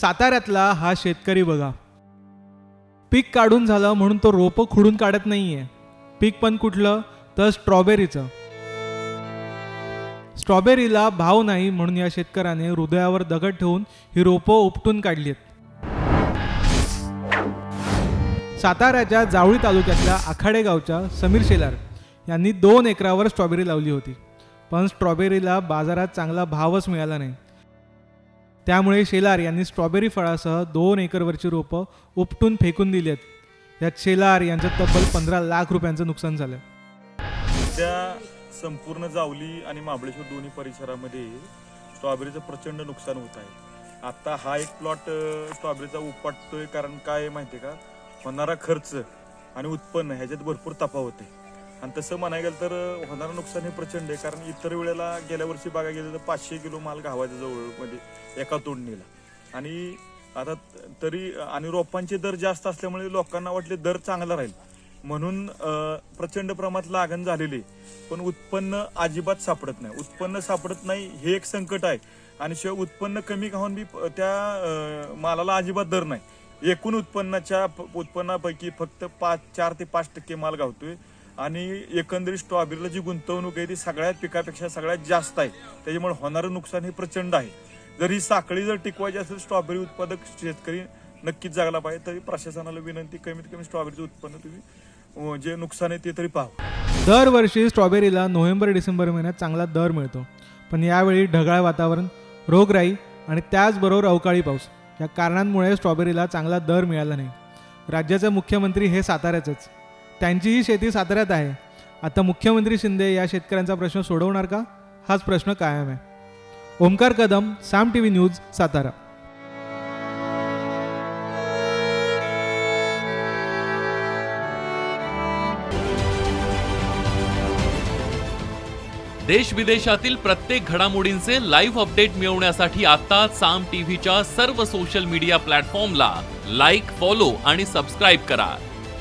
साताऱ्यातला हा शेतकरी बघा. पीक काढून झालं म्हणून तो रोपं खुडून काढत नाहीये. पीक पण कुठलं? तर स्ट्रॉबेरीचं. स्ट्रॉबेरीला भाव नाही म्हणून या शेतकऱ्याने हृदयावर दगड ठेवून ही रोपं उपटून काढली आहेत साताऱ्याच्या जावळी तालुक्यातल्या आखाडे गावच्या समीर शेलार यांनी दोन एकरावर स्ट्रॉबेरी लावली होती. पण स्ट्रॉबेरीला बाजारात चांगला भावच मिळाला नाही. त्यामुळे शेलार यांनी स्ट्रॉबेरी फळासह दोन एकरवरची रोपं उपटून फेकून दिली आहेत. यात शेलार यांचं तब्बल पंधरा लाख रुपयांचं नुकसान झालं त्या संपूर्ण जावली आणि महाबळेश्वर दोन्ही परिसरामध्ये स्ट्रॉबेरीचं प्रचंड नुकसान होत आहे. आता हा एक प्लॉट स्ट्रॉबेरीचा उपटतोय कारण काय माहिती आहे का? होणारा खर्च आणि उत्पन्न ह्याच्यात भरपूर तफावत आहे. आणि तसं म्हणायला गेलं तर होणारं नुकसान हे प्रचंड आहे. कारण इतर वेळेला गेल्या वर्षी बघायला गेलं तर पाचशे किलो माल गावाच्या जवळमध्ये एका तोडणीला. आणि आता तरी आणि रोपांचे दर जास्त असल्यामुळे लोकांना वाटले दर चांगला राहील. म्हणून प्रचंड प्रमाणात लागण झालेली आहे. पण उत्पन्न अजिबात सापडत नाही. उत्पन्न सापडत नाही हे एक संकट आहे. आणि शिवाय उत्पन्न कमी खाऊन बी प- त्या मालाला अजिबात दर नाही. एकूण उत्पन्नाच्या उत्पन्नापैकी फक्त पाच चार ते पाच टक्के माल गावतोय आणि एकंदरीत स्ट्रॉबेरीला जी गुंतवणूक आहे ती सगळ्यात पिकापेक्षा सगळ्यात जास्त आहे. त्याच्यामुळे होणारं नुकसान हे प्रचंड आहे. जर ही साखळी जर टिकवायची असेल स्ट्रॉबेरी उत्पादक शेतकरी नक्कीच जागला पाहिजे. तरी प्रशासनाला विनंती कमीत कमी स्ट्रॉबेरीचं उत्पन्न तुम्ही जे नुकसान आहे ते तरी पाहा. दरवर्षी स्ट्रॉबेरीला नोव्हेंबर डिसेंबर महिन्यात चांगला दर मिळतो. पण यावेळी ढगाळ वातावरण रोगराई आणि त्याचबरोबर अवकाळी पाऊस या कारणांमुळे स्ट्रॉबेरीला चांगला दर मिळाला नाही. राज्याचे मुख्यमंत्री हे साताऱ्याचेच. त्यांचीही शेती साताऱ्यात आहे. आता मुख्यमंत्री शिंदे या शेतकऱ्यांचा प्रश्न सोडवणार का? हाच प्रश्न कायम आहे. Omkar Kadam Saam T V news Satara. देश विदेशातील प्रत्येक घडामोडींचे लाईव्ह अपडेट मिळवण्यासाठी आता साम टीव्हीच्या सर्व सोशल मीडिया प्लॅटफॉर्मला लाईक फॉलो आणि सबस्क्राईब करा.